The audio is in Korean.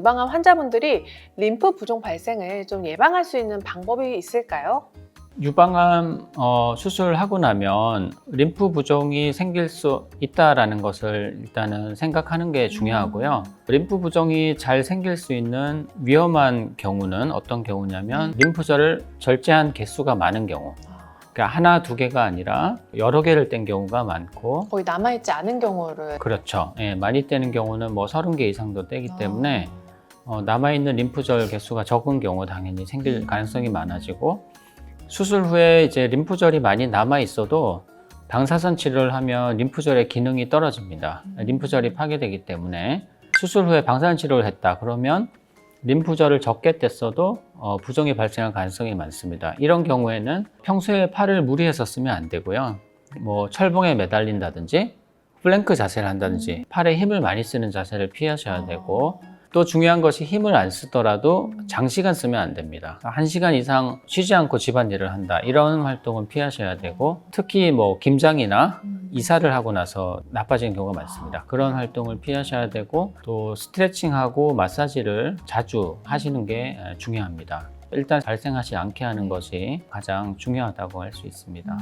유방암 환자분들이 림프 부종 발생을 좀 예방할 수 있는 방법이 있을까요? 유방암 어, 수술하고 나면 림프 부종이 생길 수 있다라는 것을 일단은 생각하는 게 중요하고요. 림프 부종이 잘 생길 수 있는 위험한 경우는 어떤 경우냐면 림프절을 절제한 개수가 많은 경우. 그러니까 하나 두 개가 아니라 여러 개를 뗀 경우가 많고 거의 남아있지 않은 경우를 그렇죠. 예, 많이 떼는 경우는 뭐 30개 이상도 떼기 때문에 어, 남아있는 림프절 개수가 적은 경우 당연히 생길 가능성이 많아지고 수술 후에 이제 림프절이 많이 남아 있어도 방사선 치료를 하면 림프절의 기능이 떨어집니다. 림프절이 파괴되기 때문에 수술 후에 방사선 치료를 했다 그러면 림프절을 적게 뗐어도 어, 부종이 발생할 가능성이 많습니다. 이런 경우에는 평소에 팔을 무리해서 쓰면 안 되고요. 뭐 철봉에 매달린다든지 플랭크 자세를 한다든지 팔에 힘을 많이 쓰는 자세를 피하셔야 되고 또 중요한 것이 힘을 안 쓰더라도 장시간 쓰면 안 됩니다. 한 시간 이상 쉬지 않고 집안일을 한다. 이런 활동은 피하셔야 되고 특히 뭐 김장이나 이사를 하고 나서 나빠지는 경우가 많습니다. 그런 활동을 피하셔야 되고 또 스트레칭하고 마사지를 자주 하시는 게 중요합니다. 일단 발생하지 않게 하는 것이 가장 중요하다고 할 수 있습니다.